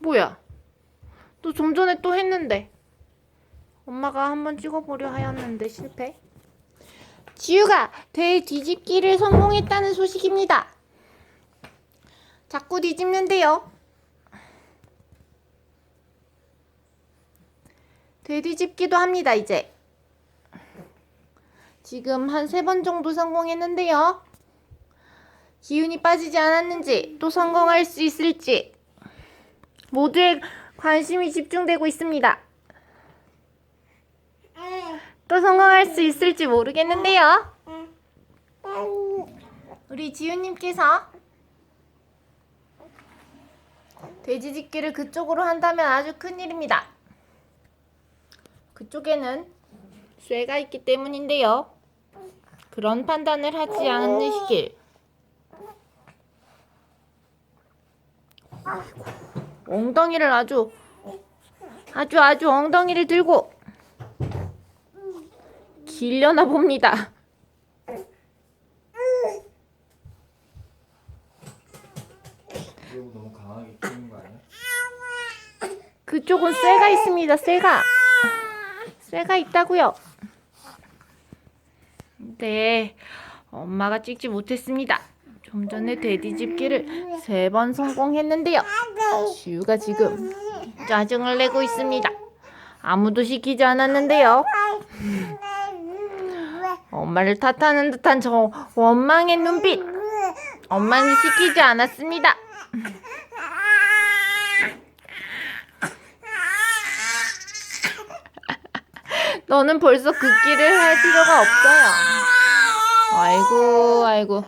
뭐야? 너 좀 전에 또 했는데. 엄마가 한번 찍어보려 하였는데 실패. 지우가 대 뒤집기를 성공했다는 소식입니다. 자꾸 뒤집는데요. 되뒤집기도 합니다, 이제. 지금 한 세 번 정도 성공했는데요. 기운이 빠지지 않았는지 또 성공할 수 있을지 모두의 관심이 집중되고 있습니다. 또 성공할 수 있을지 모르겠는데요. 우리 지우님께서 돼지 짓기를 그쪽으로 한다면 아주 큰일입니다. 그쪽에는 쇠가 있기 때문인데요. 그런 판단을 하지 않으시길. 엉덩이를 아주 아주 아주 엉덩이를 들고 길려나 봅니다. 이거 너무 강하게 키는 거 아니야? 그쪽은 쇠가 있습니다. 쇠가 쇠가 있다고요. 네, 엄마가 찍지 못했습니다. 좀 전에 돼지집기를 세번 성공했는데요. 지우가 지금 짜증을 내고 있습니다. 아무도 시키지 않았는데요. 엄마를 탓하는 듯한 저 원망의 눈빛. 엄마는 시키지 않았습니다. 너는 벌써 그 길을 할 필요가 없어요. 아이고, 아이고.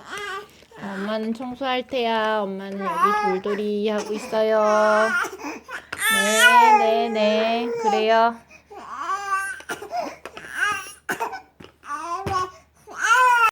엄마는 청소할 테야. 엄마는 여기 돌돌이 하고 있어요. 네, 네, 네. 그래요.